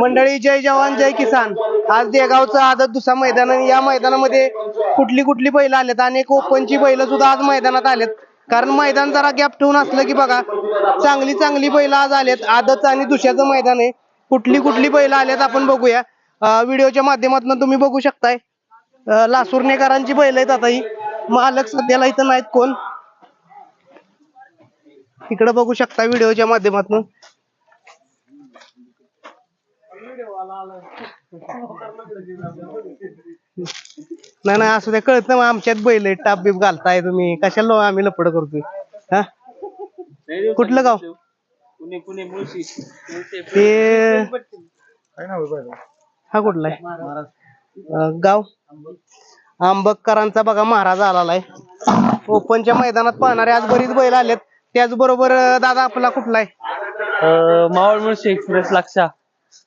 मंडळी जय जवान जय किसान. आज देगावचं आदत दुसरा मैदान आणि या मैदानामध्ये कुठली कुठली बैल आलेत आणि ओपनची बैल सुद्धा आज मैदानात आलेत कारण मैदान जरा गॅप ठेवून असलं की बघा चांगली चांगली बैल आज आलेत आदत आणि दुसऱ्याचं मैदान आहे. कुठली कुठली बैल आलेत आपण बघूया. व्हिडिओच्या माध्यमातून तुम्ही बघू शकताय. लासूरनेकरांची बैल आहेत आता ही. मालक सध्याला इथं नाहीत कोण. इकडे बघू शकता व्हिडिओच्या माध्यमातून. नाही नाही असं ते कळत ना आमच्यात बैल आहे, टाप बीप घालताय तुम्ही. कशाला आम्ही लपड करतोय? हा? कुठलं गाव? पुणे पुणे मुळशी. ते हा कुठला आहे? अं, गाव? आंबकरांचा बघा महाराज आलेला आहे. ओपनच्या मैदानात पाहणारे आज बरीच बैल आलेत. त्याचबरोबर अं, दादा आपला कुठला आहे? मावळ मुळशी एक्सप्रेस लक्षा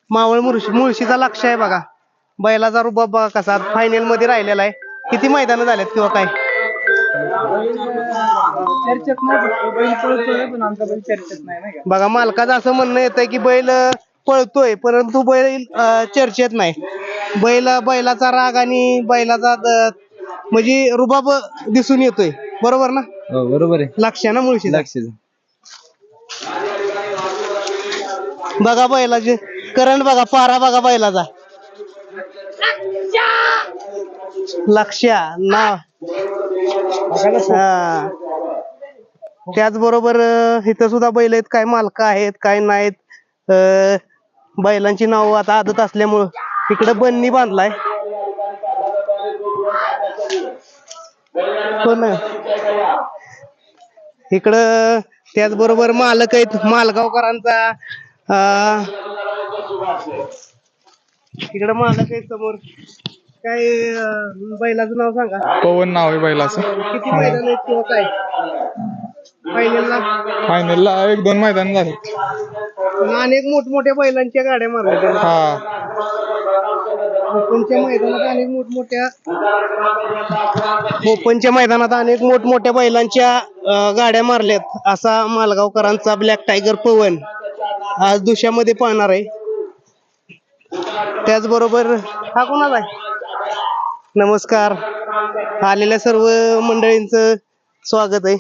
मावळ मुळशी मुळशीचा लक्ष आहे बघा. बैलाचा रुबाब बघा कसा फायनलमध्ये राहिलेला आहे. किती मैदान झालेत किंवा काय? चर्चेत नाही बैल पळतोय पण आमचा बैल चर्चेत नाही नाही का? बघा मालकाचं असं म्हणणं येतंय की बैल पळतोय परंतु बैल चर्चेत नाही. बैल बैलाचा राग आणि बैलाचा म्हणजे रुबाब दिसून येतोय. बरोबर ना? हो बरोबर आहे. लक्ष ना मुळशी लक्ष बघा बैलाचे करंट बघा पारा बघा बैलाचा. लक्ष्या ना हा. त्याचबरोबर इथं सुद्धा बैल आहेत काय मालक आहेत काय नाहीत. अं, बैलांची नाव आता आदत असल्यामुळं इकडे बन्नी बांधलाय. हो इकडं त्याचबरोबर मालक आहेत मालगावकरांचा. इकडं मालक आहेत समोर. काय अं, बैलाचं नाव सांगा. पवन नाव आहे बैलाचं. किती मैदान आहेत किंवा काय? फायनलला. फायनलला एक दोन मैदान झाले. अनेक मोठमोठ्या बैलांच्या गाड्या मारल्या त्यानं. हा. ओपनच्या मैदानात अनेक मोठमोठ्या? ओपनच्या मैदानात अनेक मोठमोठ्या बैलांच्या अं, गाड्या मारल्यात असा मालगावकरांचा ब्लॅक टायगर पवन. आज दुशामध्ये पाहणार आहे. त्याचबरोबर हा कोणाला आहे? नमस्कार. आलेल्या सर्व मंडळींचं स्वागत आहे.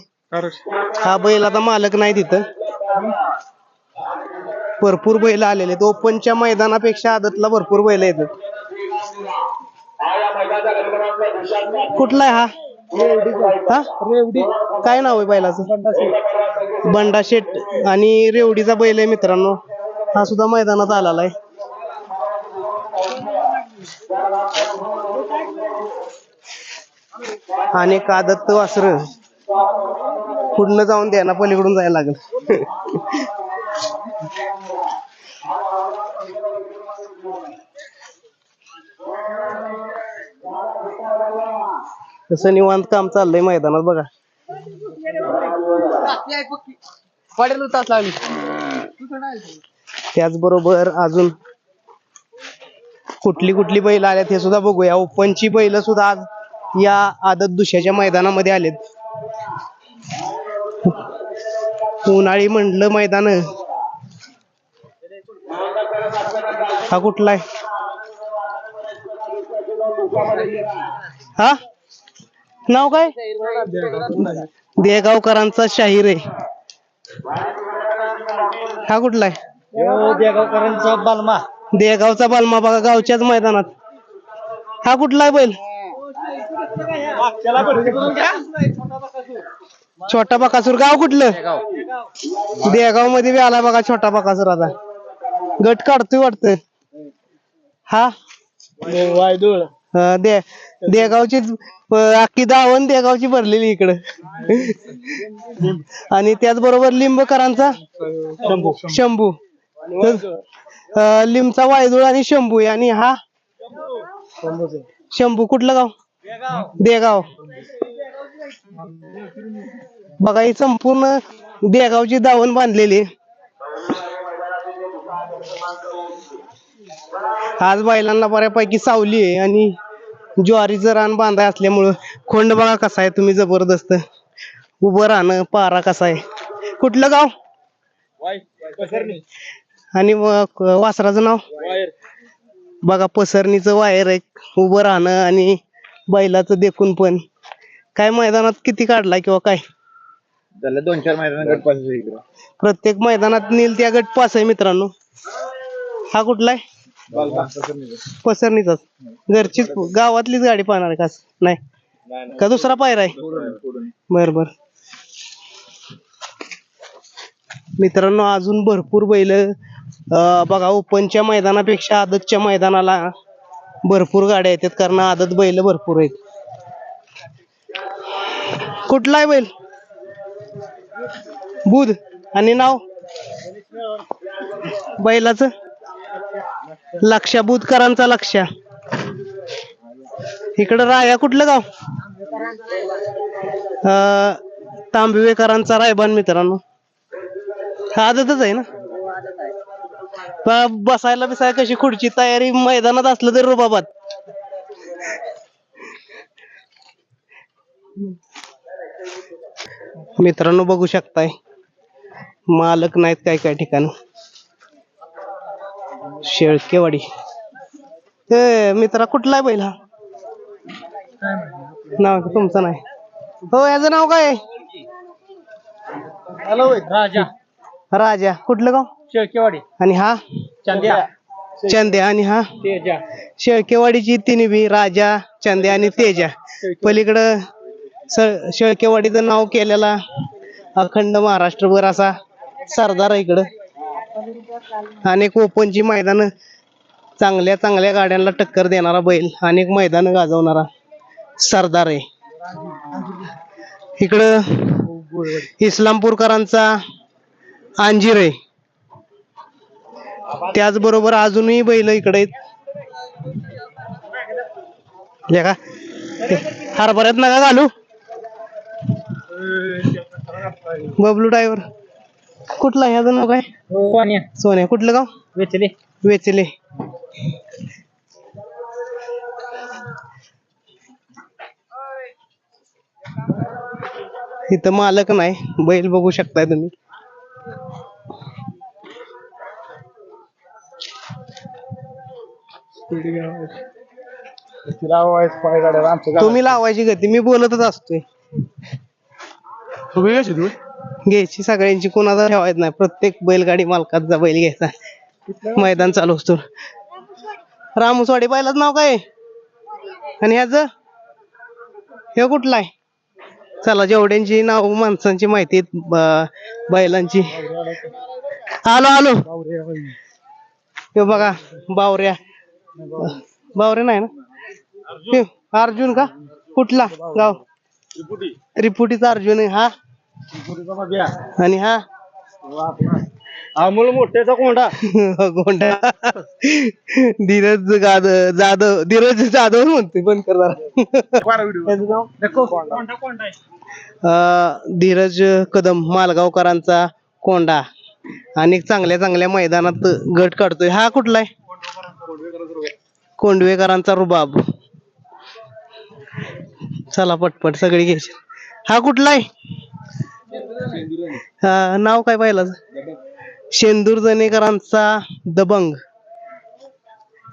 हा बैल आता मालक नाही तिथं. भरपूर बैल आलेले आहेत. ओपनच्या मैदानापेक्षा आदतला भरपूर बैल येतात कुठला आहे हा? हा? रेवडी? काय नाव आहे बैलाचं? बंडा शेट. आणि रेवडीचा बैल आहे मित्रांनो. हा सुद्धा मैदानात आलेला आहे. आणि आदत वासर. पुढनं जाऊन द्या ना पलीकडून जायला लागेल. तसं निवांत काम चाललंय मैदानात बघा. पडेल तास लागली. त्याचबरोबर अजून कुठली कुठली बैल आल्यात हे सुद्धा बघूया. ओपनची बैल सुद्धा आज या आदत दुशाच्या मैदानामध्ये आलेत. उन्हाळी म्हणलं मैदान. हा कुठला आहे? हा? नाव काय? देगावकरांचा शाहीर आहे. हा कुठला आहे? देगावकरांचा बालमा. देगावचा बालमा बघा गावच्याच मैदानात. हा कुठला आहे बैल? छोटा बकासूर. गाव कुठलं? देगावमध्ये बी आला बघा छोटा बकासूर आता. गट काढतोय वाटतं. हा? वायदुळ. अं, दे देगावची अख्खी दावण देगावची भरलेली इकडं. आणि त्याचबरोबर लिंबकरांचा शंभू. अं, लिंबचा वायदुळ आणि शंभू आहे. आणि हा शंभू. कुठलं गाव? देगाव. बघा ही संपूर्ण देगावची दावण बांधलेली आहे. आज बैलांना बऱ्यापैकी सावली आहे आणि ज्वारीचं रान बांधाय असल्यामुळं खोंड बघा कसा आहे तुम्ही जबरदस्त. उभं राहणं पारा कसा आहे. कुठलं गाव? आणि वासराचं नाव? बघा पसरणीचं वायर आहे उभं राहणं आणि बैलाचं देखून पण. काय मैदानात किती काढलाय किंवा काय? त्याला दोन चार मैदान गट पास प्रत्येक मैदानात नील त्या गट पास आहे मित्रांनो. हा कुठलाय? पसरणीचाच घरचीच गावातलीच गाडी पाहणार का नाही. का दुसरा पायरा आहे? बर बर. मित्रांनो अजून भरपूर बैल बघा ओपनच्या मैदानापेक्षा आदतच्या मैदानाला भरपूर गाड्या येतात कारण आदत बैल भरपूर आहेत. कुठला आहे बैल? बुध. आणि नाव? बैलाचं? लक्ष्या बुधकरांचा लक्ष्या इकडं राया कुठलं गाव? तांबिवेकरांचा रायबान मित्रांनो. हा आदतच आहे ना? बसायला बिसायला कशी खुर्ची तयारी मैदानात असलं तरी रुबाबात मित्रांनो बघू शकताय. मालक नाहीत काय काय ठिकाणी. शेळकेवाडी. ए मित्रा कुठला आहे बैल हा नाव तुमचं नाही. हो याचं नाव काय हॅलो राजा. राजा. कुठलं गाव? शेळकेवाडी. आणि हा? चंद्या. चंद्या. आणि हा? तेजा. शेळकेवाडीची तिन्ही बी राजा चंद्या आणि तेजा. पलीकडं स- शेळकेवाडीचं नाव केलेला अखंड महाराष्ट्रभर असा सरदार आहे इकडं. अनेक ओपनची मैदान चांगल्या चांगल्या गाड्यांना टक्कर देणारा बैल अनेक मैदान गाजवणारा सरदार आहे. इकडं इस्लामपूरकरांचा अंजीर आहे. त्याचबरोबर अजूनही बैल इकडे का? हरभऱ्यात नका घालू. बबलू ड्रायव्हर कुठला ह्याचं नाव काय? कोण्या सोन्या. कुठलं गाव? वेचले. वेचले. इथं मालक नाही. बैल बघू शकताय तुम्ही. तुम्ही लावायची गती. मी बोलतच असतोय. घ्यायची सगळ्यांची कोणाचा ठेवायचं नाही. प्रत्येक बैलगाडी मालकाचा बैल घ्यायचा. मैदान चालू असतो रामसवाडी बैलाच नाव काय? आणि ह्याच? हे कुठलं आहे? चला जेवढ्यांची नाव माणसांची माहिती बैलांची. आलो आलो. हे बघा बावऱ्या. बावऱ्या नाही ना? हे, अर्जुन का? कुठला? गाव? त्रिपुटीचा अर्जुन आहे हा? आणि हा? अमोल मोठ्याचा कोंडा. गोंडा धीरज जाधव जाधव धीरज जाधव म्हणतोय बंद कर जरा. याचं नाव? कोंडा कोंडा अं, धीरज कदम मालगावकरांचा कोंडा. आणि चांगल्या चांगल्या मैदानात गट काढतोय. हा कुठला आहे? कोंडवेकरांचा रुबाब. चला पटपट सगळी घ्यायची हा कुठला आहे? हा, नाव काय पाहिलं? शेंदूर जनेकरांचा दबंग.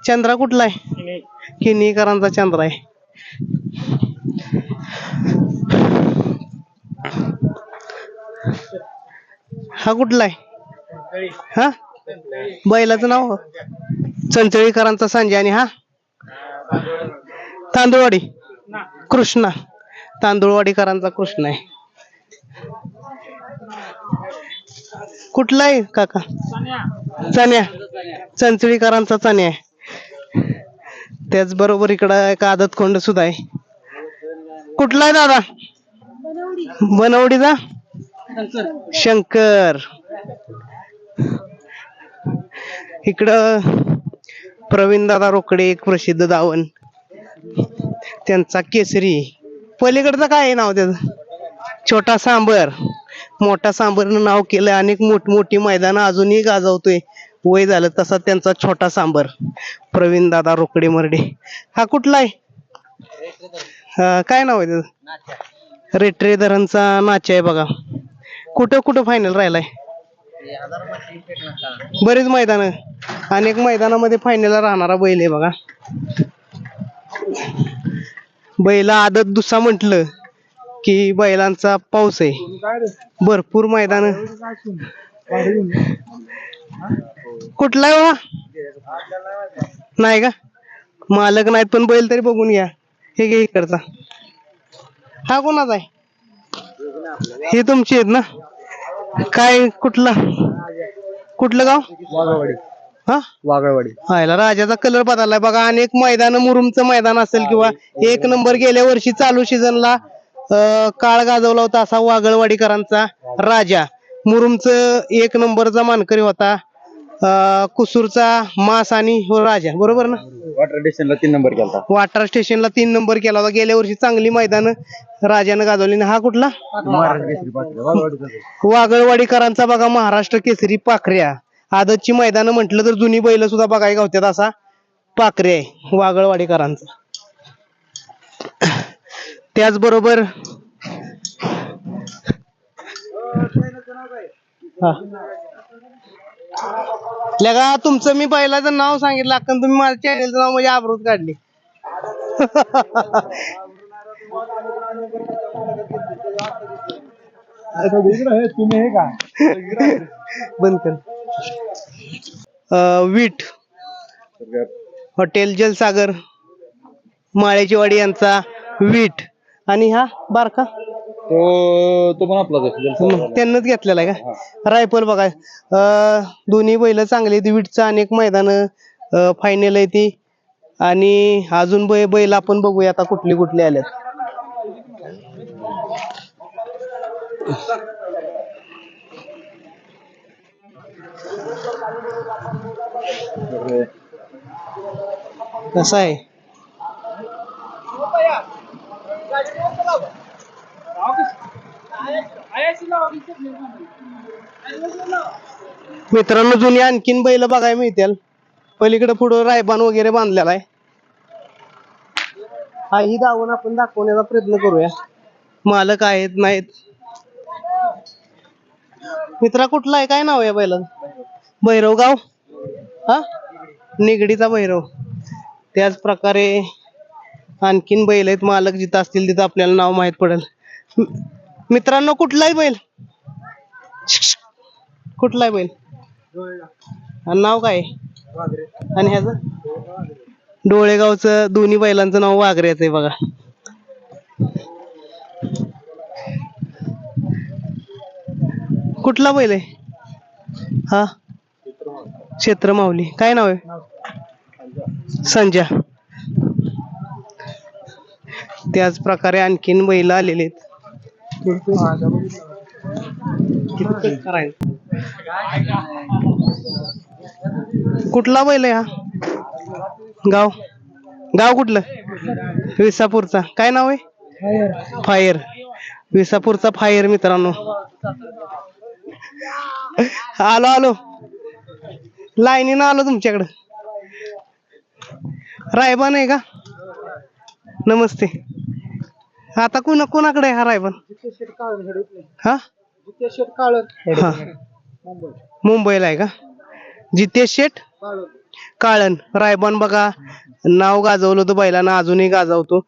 चंद्रा कुठला आहे? किनीकरांचा चंद्रा आहे. हा कुठला आहे? हा? बैलाचं नाव? चंचळीकरांचा संजय आणि हा? तांदूळवाडी. कृष्णा. तांदूळवाडीकरांचा कृष्ण आहे. कुठला आहे काका? चण्या. चंचळीकरांचा चण्या आहे. त्याचबरोबर इकडं एक आदत कोंड सुद्धा आहे. कुठला आहे दादा? बनवडीचा? शंकर. इकडं प्रवीण दादा रोकडे एक प्रसिद्ध दावण. त्यांचा केसरी. पलीकडचं काय आहे नाव त्याचं? छोटा सांबर. मोठा सांबरनं नाव केलं अनेक मोठमोठी मैदानं अजूनही गाजवतोय. वय झालं तसा त्यांचा छोटा सांबर. प्रवीण दादा रोकडे मर्डे. हा कुठला आहे? हा, काय नाव आहे त्याचं? रेट्रे धरणचा नाच आहे बघा. कुठं कुठं फायनल राहिलाय? बरीच मैदान. अनेक मैदानामध्ये फायनलला राहणारा बैल आहे बघा. बैला आदत दुसा म्हटलं. की बैलांचा पाऊस आहे. भरपूर मैदान. कुठला आहे हो? नाही का? मालक नाहीत पण बैल तरी बघून घ्या. हे घे इकडचा. हा कोणाचा आहे? हे तुमची आहेत ना? काय कुठला? कुठलं गाव? वाघवाडी. हा? हायला राजाचा कलर बदललाय. बघा अनेक मैदान मुरुमचं मैदान असेल किंवा एक नंबर गेल्या वर्षी चालू सीझनला काळ गाजवला होता असा वागळवाडीकरांचा राजा. मुरुमचं एक नंबरचा मानकरी होता. अं, कुसूरचा मास आणि हो राजा. बरोबर ना? वॉटर स्टेशनला तीन नंबर केला वाटार स्टेशनला तीन नंबर केला होता. गेल्या वर्षी चांगली मैदान राजानं गाजवली. आणि हा कुठला? वागळवाडीकरांचा बघा महाराष्ट्र केसरी पाखऱ्या. आदतची मैदान म्हटलं तर जुनी बैल सुद्धा बघायला गावत्यात असा पाखरे आहे वागळवाडीकरांचा. त्याचबरोबर. लगा तुमचं मी पहिल्याचं नाव सांगितलं अक्कन तुम्ही माझ्या चॅनेलचं नाव म्हणजे आबरूत काढली. तुम्ही हे का बंद कर. वीट. हॉटेल जलसागर. माळ्याची वाडी यांचा वीट. आणि हा बारका? तो तो पण आपलाच मग त्यांनाच घेतलेला आहे का? रायफल बघा. अं, दोन्ही बैल चांगली आहेत. वीटचं अनेक मैदान. फायनल आहे ती. आणि अजून बै बैल आपण बघूया आता कुठली कुठली आल्यात. कसं आहे? मित्रांनो जुनी आणखीन बैल बघायला मिळतील. पलीकडे पुढं रायबान वगैरे बांधलेला आहे. हा ही आपण दाखवण्याचा प्रयत्न करूया. मालक आहेत नाहीत. मित्रा कुठला आहे? काय नाव आहे भैरव गाव? हा? निगडीचा भैरव. त्याच प्रकारे आणखीन बैल आहेत मालक जिथं असतील तिथं आपल्याला नाव माहीत पडेल. मित्रांनो कुठलाही बैल? कुठलाही बैल? आणि नाव काय? आहे? आणि ह्याचं? डोळेगावचं दोन्ही बैलांचं नाव वाघऱ्याचं आहे बघा. कुठला बैल आहे? हा? क्षेत्र माऊली काय नाव आहे? संजय. त्याच प्रकारे आणखीन बैल आलेले आहेत. कुठला बैल हा? गाव? गाव कुठलं? विसापूरचा. काय नाव आहे? फायर. विसापूरचा फायर मित्रांनो. आलो आलो. लाईनीनं आलो तुमच्याकडं. रायबान आहे का? नमस्ते. आता कोण कोणाकडे आहे हा रायबान? हा? हा. मुंबईला आहे का? जितेश शेठ काळण. रायबान बघा नाव गाजवलं होतं बैलानं अजूनही गाजवतो.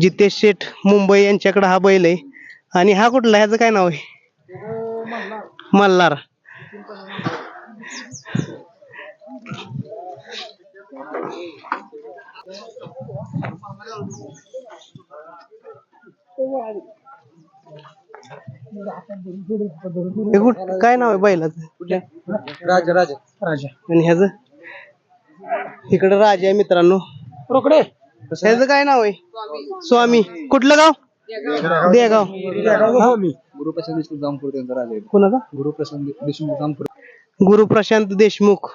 जितेश शेठ मुंबई यांच्याकडे हा बैल आहे. आणि हा कुठला? ह्याचं काय नाव आहे? मल्हार. हे कुठ काय नाव आहे बैलाचं? राजा राजा. राजा. आणि ह्याचं? इकडं राजा आहे मित्रांनो. रोकडे. ह्याचं काय नाव आहे? स्वामी. कुठलं गाव? देगाव गुरुप्रसाद देशमुख जामपूर त्यांचा राजा कुणाचा? गुरुप्रसाद देशमुख जामपूर गुरुप्रशांत देशमुख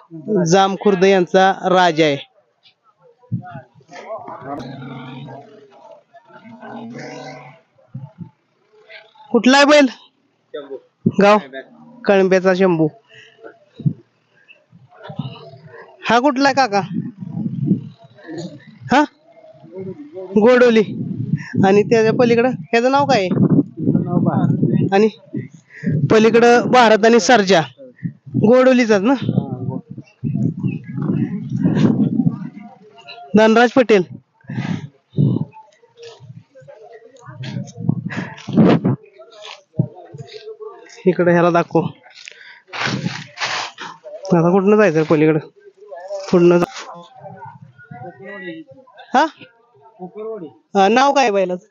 जामखुर्द यांचा राजा आहे. कुठला आहे बैल गाव? कळंब्याचा शंभू. हा कुठला आहे काका? हा? गोडोली. आणि त्याच्या पलीकडं ह्याचं नाव काय आहे? आणि पलीकडं भारत आणि सर्जा. गोडोलीचाच ना? धनराज पटेल. इकडे ह्याला दाखव. आता कुठनं जायचं पलीकडं? पुढनं हा? हा, नाव काय बैलाच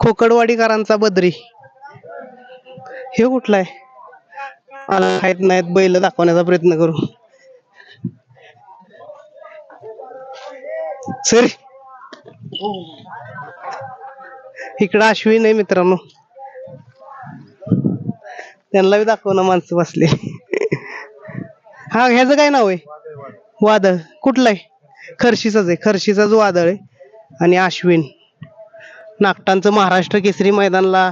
खोकडवाडीकरांचा बद्री. हे कुठला आहे? मला माहीत नाहीत बैल दाखवण्याचा प्रयत्न करू. सर इकडं अश्विन आहे मित्रांनो. त्यांना बी दाखव ना माणसं बसले. हा ह्याचं काय नाव आहे? वादळ. कुठलं आहे? खर्शीचाच आहे. खर्शीचाच वादळ आहे. आणि अश्विन. नागटांचं महाराष्ट्र केसरी मैदानला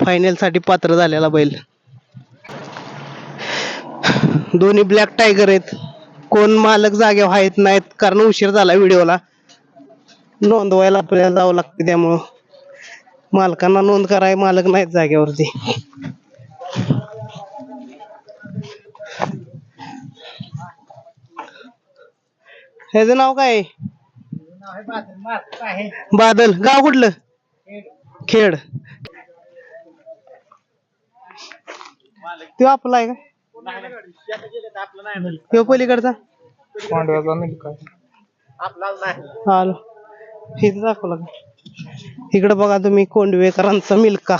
फायनलसाठी पात्र झालेला बैल. दोन्ही ब्लॅक टायगर आहेत. कोण मालक जागेवर आहेत नाहीत कारण उशीर झाला व्हिडिओला. नोंदवायला आपल्याला जावं लागतं त्यामुळं. मालकांना नोंद कराय मालक नाहीत जागेवरती. ह्याचं नाव काय? आहे? बादल. गाव कुठलं? खेड. तो आपला आहे का? तो पलीकडचा? पांडव्याचा आलो. इथं दाखवला का? इकडे बघा तुम्ही कोंडवेकरांचा मिल्का.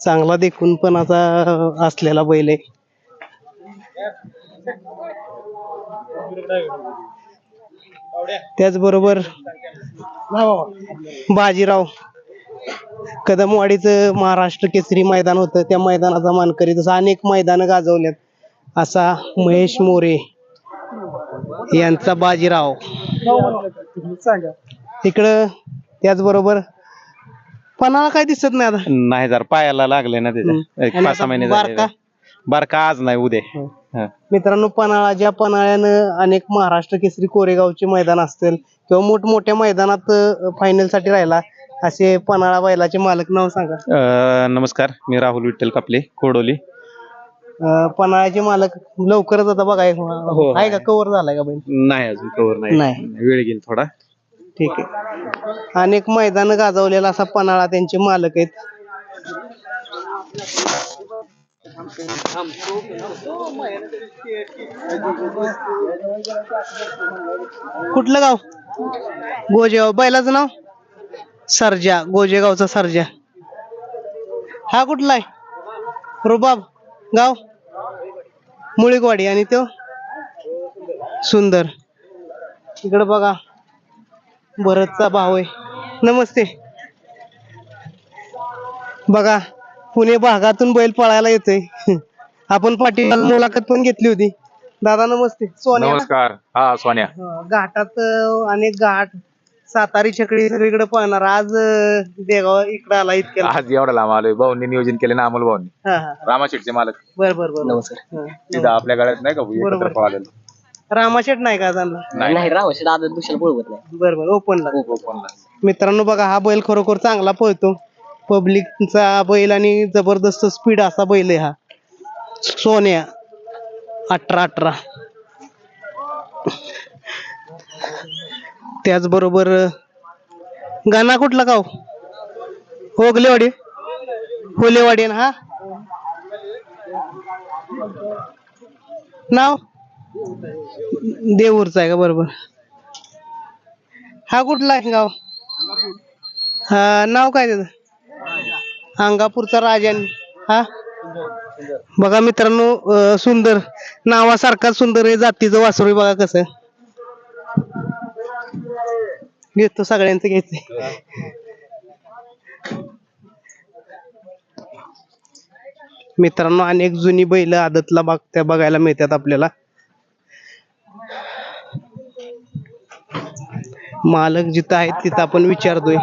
चांगला देखून पण आता असलेला बैल आहे. त्याचबरोबर बाजीराव कदमवाडीचं महाराष्ट्र केसरी मैदान होतं. त्या मैदानाचा मानकरी तसं अनेक मैदानं गाजवल्यात. असा महेश मोरे यांचा बाजीराव. इकडं त्याचबरोबर पणाला काय दिसत नाही आता? नाही जर पायाला लागले ना. त्याच्या. एक पाच सहा बारका? बारका आज नाही उद्या. हो. मित्रांनो पन्हाळा ज्या पन्हाळ्यानं अनेक महाराष्ट्र केसरी कोरेगावचे मैदान असतील किंवा मोठमोठ्या मैदानात फायनलसाठी राहिला असे पन्हाळा बैलाचे मालक नाव सांगा. अं, नमस्कार मी राहुल विठ्ठल कापले कोडोली. अं, पन्हाळ्याचे मालक लवकरच आता बघा हो. आहे का कव्हर झालाय का बैल? नाही अजून कवर नाही. नाही. वेळ गेल थोडा. ठीक आहे. अनेक मैदान गाजवलेला असा पन्हाळा त्यांचे मालक आहेत. कुठलं गाव? गोजेगाव. बैलाचं नाव? सरजा. गोजेगावचा सरजा. हा कुठला आहे? रुबाब. गाव? मुळीकवाडी. आणि तो? सुंदर. इकडं बघा. भरतचा भाव आहे. नमस्ते. बघा. पुणे भागातून बैल पळायला येतोय. आपण पाटील मुलाखत पण घेतली होती. दादा नमस्ते. सोन्या? नमस्कार. हा सोन्या. हा, घाटात अं, अनेक घाट सातारी छकडी सगळीकडे पळणार. आज अं, देगाव इकडे आला इतक्या आज एवढा लांब आलोय. भाऊंनी नियोजन केले ना अमोल भाऊंनी. हा हा. रामाशेठचे मालक. बर बर बर. नमस्कार. तिथं आपल्या गाड्यात नाही का एकत्र बरोबर. पळालेलो. रामाशेट नाही का त्यांना नाही. नाही राव दुसऱ्याला पळवत नाही. बर बर. ओपनला फोनला. मित्रांनो बघा हा बैल खरोखर चांगला पळतो. पब्लिकचा बैल आणि जबरदस्त स्पीड असा बैल आहे हा. सोन्या. अठरा अठरा. त्याचबरोबर गाणा कुठला गाव हो? ओगलेवाडी. होलेवाडी ना हा? नाव? देऊरचा आहे का? बरोबर. हा कुठला आहे गाव? हा नाव काय त्याचं? अंगापूरचा राजन. हा? बघा मित्रांनो अं, सुंदर. नावासारखा सुंदर आहे जातीचं वासरू आहे बघा कसं. घेतो सगळ्यांचं घ्यायचं मित्रांनो अनेक जुनी बैल आदतला बघत्या बघायला मिळतात आपल्याला. मालक जिथं आहेत तिथं आपण विचारतोय.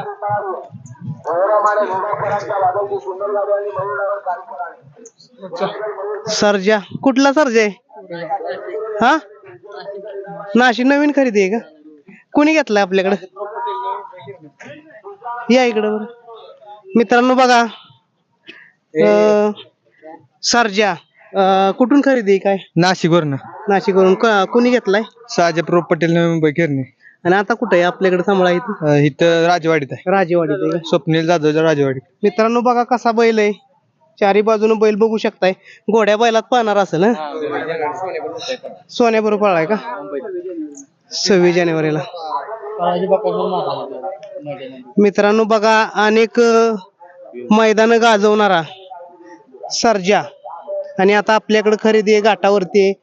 सर्जा. कुठला सर्जा आहे? हा? नाशिक नवीन खरेदी आहे का? कोणी घेतलाय आपल्याकडे? या इकडं बरं. मित्रांनो बघा. अं, सर्जा. अं, कुठून खरेदी आहे काय? नाशिकवरनं. नाशिकवरून. क- कोणी घेतलाय? साजेप्रो पटेल नवी मुंबई खेरणे. आणि आता कुठे आहे? आपल्याकडे सांभाळा इथं. अं, इथं राजवाडीत आहे. राजेवाडीत आहे का? स्वप्नील जाधवच्या राजवाडी मित्रांनो बघा कसा बैल आहे. चारी बाजूने बैल बघू शकताय. घोड्या बैलात पाहणार असेल हं? सोन्याबरोबर पळाय का? सव्वीस जानेवारीला. मित्रांनो बघा अनेक मैदान गाजवणारा सर्जा. आणि आता आपल्याकडे खरेदी आहे घाटावरती आहे.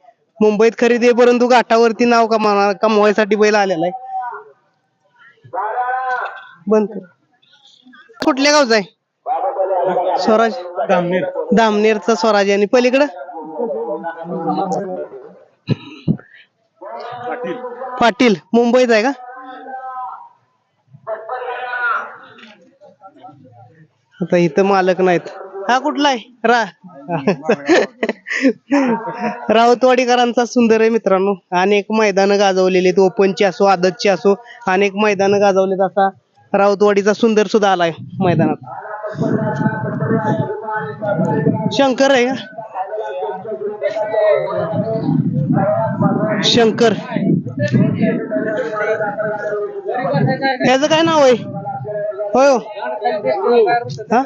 मुंबईत खरेदी आहे परंतु घाटावरती नाव कमावणार कमवायसाठी बैल आलेला आहे. बंद कर. कुठल्या गावचा आहे? स्वराज दामनेर. दामनेरचा स्वराज आणि पलीकडं? पाटील. मुंबईत आहे का? आता इथं मालक नाहीत. हा कुठला आहे? रा. राऊतवाडीकरांचा सुंदर आहे मित्रांनो. अनेक मैदान गाजवलेली आहेत. ओपनची असो आदतची असो अनेक मैदान गाजवलेत असा राऊतवाडीचा सुंदर सुद्धा आलाय मैदानात. शंकर आहे का? शंकर. त्याचं काय नाव आहे? होय हो. हा?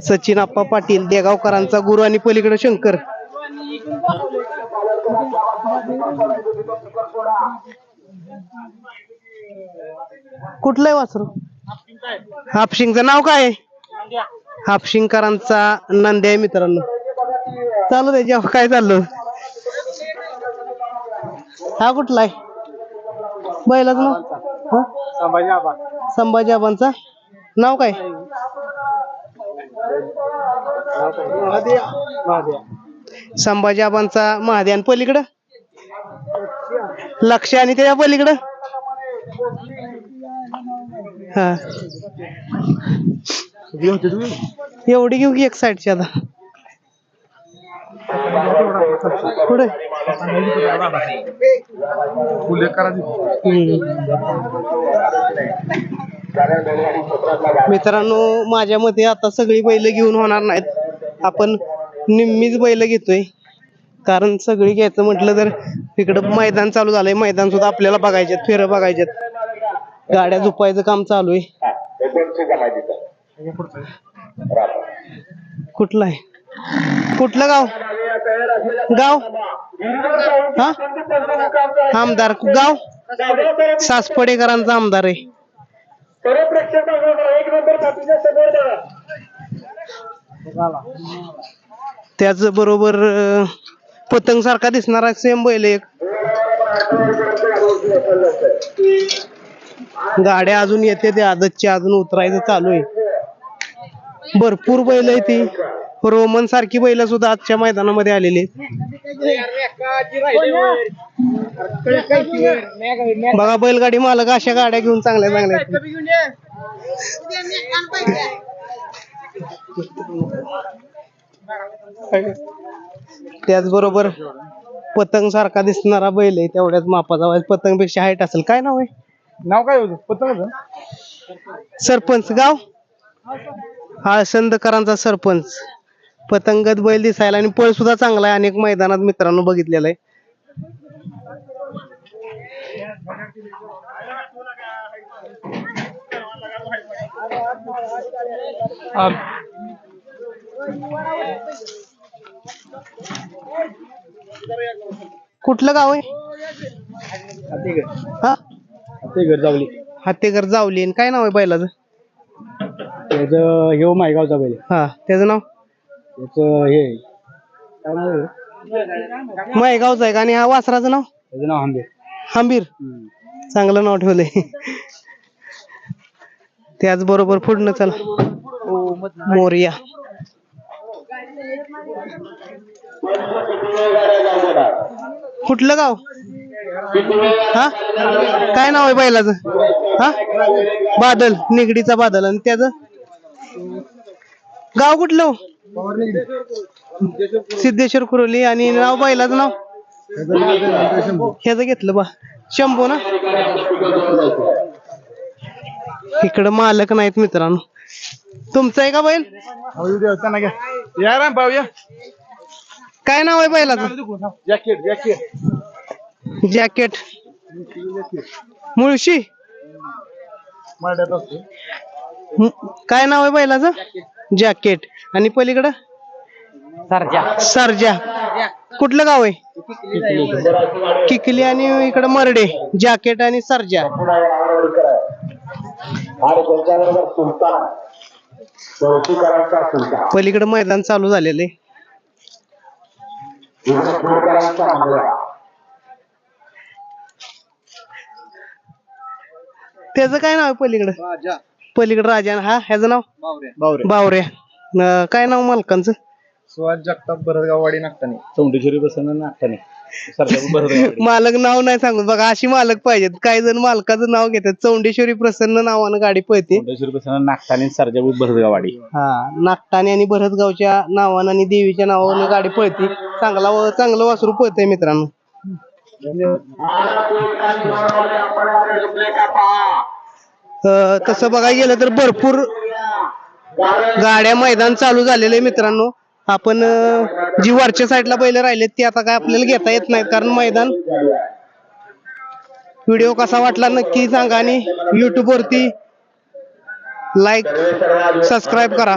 सचिन आप्पा पाटील देगावकरांचा गुरु आणि पलीकडे शंकर. कुठलंय वासरू? हापशिंगचं नाव काय हापशिंगकरांचा नंदी आहे मित्रांनो. चालू त्याच्यावर काय चाललं? हा कुठला आहे बैलाच नाव? संभाजी आबांचा. नाव काय? संभाजी आबांचा महाद्यान पलीकडं? लक्ष आणि त्याच्या पलीकडं? हा. एवढी घेऊ की एक साईडची आता. पुढे. मित्रांनो माझ्या मते आता सगळी बैल घेऊन होणार नाहीत. आपण निम्मीच बैल घेतोय. कारण सगळी घ्यायचं म्हटलं तर इकडं मैदान चालू झालंय. मैदान सुद्धा आपल्याला बघायच्यात फेरं बघायच्यात गाड्या झुपायचं काम चालू आहे. कुठलं आहे? कुठलं गाव? गाव? हा? आमदार गाव? सासपडेकरांचा आमदार आहे. त्याच बरोबर पतंग सारखा दिसणारा सेम बैल एक. गाड्या अजून येते ते आदतची अजून उतरायचं चालू आहे. भरपूर बैल आहे ती. रोमन सारखी बैल सुद्धा आजच्या मैदानामध्ये आलेली बघा बैलगाडी मालक अशा गाड्या घेऊन चांगल्या चांगल्या त्याचबरोबर पतंग सारखा दिसणारा बैल आहे तेवढ्याच मापाचा पतंगपेक्षा हाईट असेल. काय नाव आहे? नाव काय होतं? पतंग सरपंच गाव? आळसंदकरांचा सरपंच. पतंगत बैल दिसायला आणि पळ सुद्धा चांगला आहे अनेक मैदानात मित्रांनो बघितलेलं आहे. कुठलं गाव आहे? हा? ते घर जावली. हत्तेकर जावली. आणि काय नाव आहे बैलाचं? त्याचं हे मायगावचा पहिले हा त्याचं नाव? त्याचं हे काय नाव आहे? मायगावचं आहे का? आणि हा वासराचं नाव? त्याचं नाव आंबे हंबीर. चांगलं नाव ठेवलंय. त्याचबरोबर पुढनं चला. मोरिया. कुठलं गाव? हा? काय नाव आहे बैलाच? हा? बादल निगडीचा बादल. आणि त्याच? गाव कुठलं हो? सिद्धेश्वर कुरोली. आणि नाव बैलाचं नाव? ह्याच घेतलं बा. शंभू ना? इकडं मालक नाहीत मित्रांनो. तुमचं आहे का बैल? हो, त्यांना घ्या. या राम भाऊ या. काय नाव आहे बैलाचं जॅकेट जॅकेट. जॅकेट. मुळशी? मांड्यात असतो. म- काय नाव आहे बैलाचं जॅकेट. आणि पलीकडं? सरजा. कुठलं गाव आहे? किकली आणि इकडं मरडे. जॅकेट आणि सरजा. पलीकडे मैदान चालू झालेलं आहे त्याचं काय नाव आहे पलीकडं? पलीकडं राजा हा ह्याचं नाव? बावरे बावऱ्या. न- काय नाव मालकांचं? सुहास जगताप भरतगाववाडी नागताने चौंडेश्वरी बसून नागताने मालक नाव नाही सांगत बघा अशी मालक पाहिजेत. काही जण मालकाचं नाव घेतात. चौंडेश्वरी प्रसन्न नावानं गाडी पळते. चौंडेश्वरी बसून नागताने सरजा भरतगावाडी हा नागटाने आणि भरतगावच्या नावानं आणि देवीच्या नावानं गाडी पळते. चांगला व- चांगलं वासरू पळतंय मित्रांनो. अं, तसं बघायला गेलं तर भरपूर गाड्या मैदान चालू झालेले मित्रांनो. आपण अं, जी वरच्या साईडला बैल राहिलेत ती आता काय आपल्याला घेता येत नाहीत कारण मैदान व्हिडिओ कसा वाटला नक्की सांगा आणि युट्यूब वरती लाईक सबस्क्राईब करा.